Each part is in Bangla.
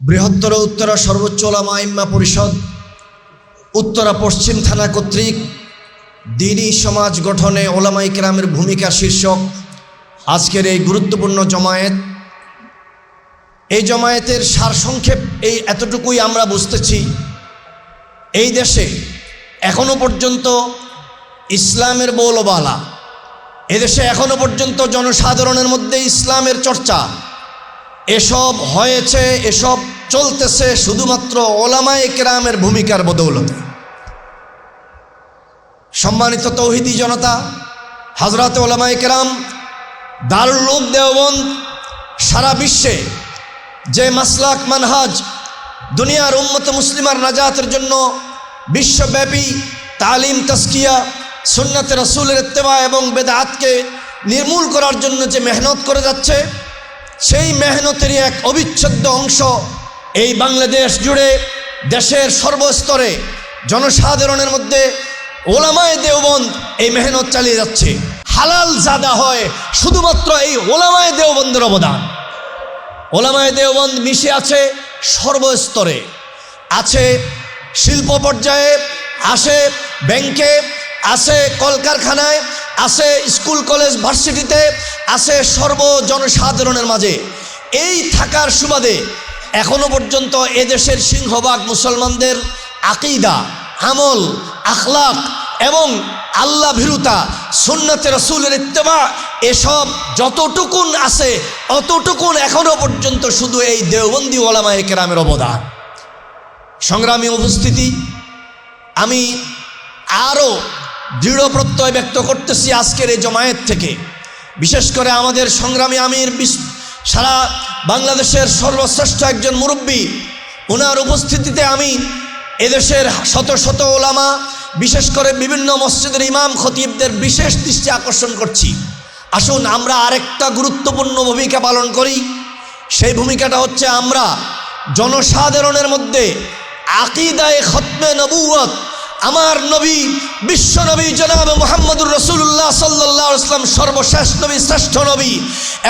বৃহত্তর উত্তরা সর্বোচ্চ ওলামা ইম্মা পরিষদ, উত্তরা পশ্চিম থানা কর্তৃক দিনী সমাজ গঠনে ওলামাই কেরামের ভূমিকা শীর্ষক আজকের এই গুরুত্বপূর্ণ জমায়েত। এই জমায়েতের সারসংক্ষেপ এই এতটুকুই আমরা বুঝতেছি, এই দেশে এখনও পর্যন্ত ইসলামের বৌলবালা এদেশে এখনও পর্যন্ত জনসাধারণের মধ্যে ইসলামের চর্চা এসব হয়েছে, এসব চলতেছে শুধুমাত্র ওলামায়ে কেরামের ভূমিকার বদৌলতে। সম্মানিত তৌহিদি জনতা হজরত ওলামায়ে কেরাম, দারুল দেওবন্দ, সারা বিশ্বে যে মাসলাক মানহাজ দুনিয়ার উম্মত মুসলিমার নাজাতের জন্য বিশ্বব্যাপী তালিম তস্কিয়া সুন্নাতে রসুলের ইত্তেবা এবং বেদাতকে নির্মূল করার জন্য যে মেহনত করে যাচ্ছে সেই মেহনতেরই এক অবিচ্ছেদ্য অংশ এই বাংলাদেশ জুড়ে দেশের সর্বস্তরে জনসাধারণের মধ্যে ওলামায় দেওবন্দ এই মেহনত চালিয়ে যাচ্ছে। হালাল জাদা হয় শুধুমাত্র এই ওলামায় দেওবন্দের অবদান। ওলামায় দেওবন্দ মিশে আছে সর্বস্তরে। আছে শিল্প পর্যায়ে আসে ব্যাংকে, আছে কলকারখানায়, আছে স্কুল, কলেজ, ভার্সিটিতে আছে সর্ব জনসাধারণের মাঝে। এই থাকার সুবাদে এখনও পর্যন্ত এদেশের সিংহবাগ মুসলমানদের আকিদা, আমল, আখলাক এবং আল্লাহ ভীরুতা সুন্নতে রসুলের ইত্তেবা, এসব যতটুকুন আছে, অতটুকুন এখনও পর্যন্ত শুধু এই দেওবন্দি ওলামায়ে কেরামের অবদান। সংগ্রামী উপস্থিতি, আমি আরও দৃঢ় প্রত্যয় ব্যক্ত করতেছি আজকের এই জমায়েত থেকে। বিশেষ করে আমাদের সংগ্রামী আমির সারা বাংলাদেশের সর্বশ্রেষ্ঠ একজন মুরব্বী। ওনার উপস্থিতিতে আমি এদেশের শত শত ওলামা, বিশেষ করে বিভিন্ন মসজিদের ইমাম খতিবদের বিশেষ দৃষ্টি আকর্ষণ করছি। আসুন আমরা আরেকটা গুরুত্বপূর্ণ ভূমিকা পালন করি। সেই ভূমিকাটা হচ্ছে আমরা জনসাধারণের মধ্যে আকিদায় খতমে নবুয়ত আমার নবী, বিশ্ব নবী জনাব মোহাম্মদুর রসুল্লাহ সাল্লাহ ইসলাম সর্বশেষ নবী, শ্রেষ্ঠ নবী।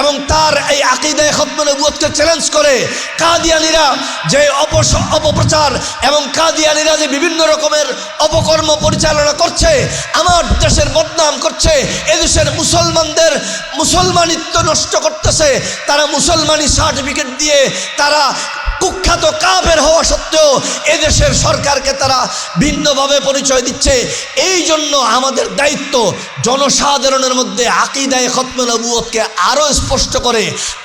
এবং তার এই আকিদায় খতমে নবুয়তকে চ্যালেঞ্জ করে কাদিয়ানিরা যে অপস, অপপ্রচার এবং কাদিয়ানিরা যে বিভিন্ন রকমের অপকর্ম পরিচালনা করছে, আমার দেশের বদনাম করছে, এদেশের মুসলমানদের মুসলমানিত্ব নষ্ট করতেছে, তারা মুসলমানি সার্টিফিকেট দিয়ে তারা কুখ্যাত কাবের হওয়া সত্ত্বেও এদেশের সরকারকে তারা ভিন্নভাবে পরিচয় দিচ্ছে। এই জন্য আমাদের দায়িত্ব জনসাধারণের মধ্যে আকিদায় খতমে নবুয়তকে আরও স্পষ্ট করে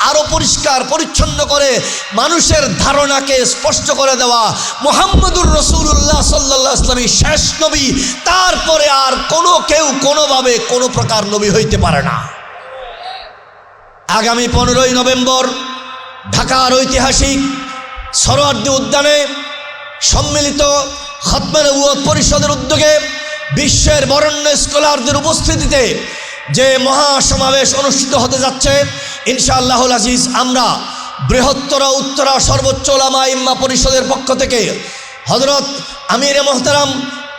আরও পরিষ্কার, পরিচ্ছন্ন করে, মানুষের ধারণাকে স্পষ্ট করে দেওয়া। মোহাম্মদুর রসুল্লাহ সাল্লাহ ইসলামী শেষ নবী, তারপরে আর কোনো কেউ কোনোভাবে কোনো প্রকার নবী হইতে পারে না। আগামী পনেরোই নভেম্বর ঢাকার ঐতিহাসিক সরোয়ার্দী উদ্যানে সম্মিলিত খতমের উয়ত পরিষদের উদ্যোগে বিশ্বের বরণ্য স্কলারদের উপস্থিতিতে যে মহাসমাবেশ অনুষ্ঠিত হতে যাচ্ছে, ইনশাআল্লাহুল আজিজ, আমরা বৃহত্তর উত্তরা সর্বোচ্চ লামা ইম্মা পরিষদের পক্ষ থেকে হজরত আমির মোহতারাম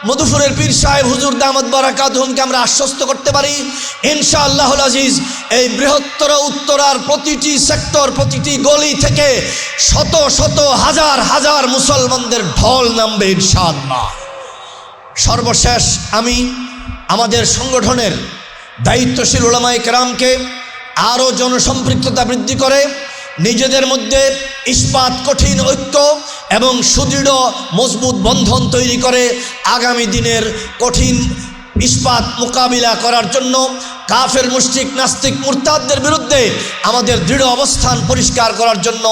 মধুপুরের পীর সাহেব হুজুর দামদ বারাকাতহুমকে আমরা আশ্বস্ত করতে পারি। ইনশাআল্লাহ আজিজ, এই বৃহত্তর উত্তরার প্রতিটি সেক্টর, প্রতিটি গলি থেকে শত শত হাজার হাজার মুসলমানদের ঢল নামবে ইনশাআল্লাহ। সর্বশেষ আমি আমাদের সংগঠনের দায়িত্বশীল ওলামাই কেরামকে আরও জনসম্পৃক্ততা বৃদ্ধি করে নিজেদের মধ্যে ইস্পাত কঠিন ঐক্য এবং সুদৃঢ়, মজবুত বন্ধন তৈরি করে আগামী দিনের কঠিন ইস্পাত মোকাবিলা করার জন্য কাফের মুস্তিক নাস্তিক, মুরতাদদের বিরুদ্ধে আমাদের দৃঢ় অবস্থান পরিষ্কার করার জন্য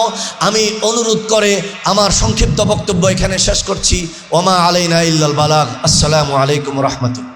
আমি অনুরোধ করে আমার সংক্ষিপ্ত বক্তব্য এখানে শেষ করছি। ওমা আলাইনা ইল্লাল বালাগ। আসসালামু আলাইকুম রহমতুল্লাহ।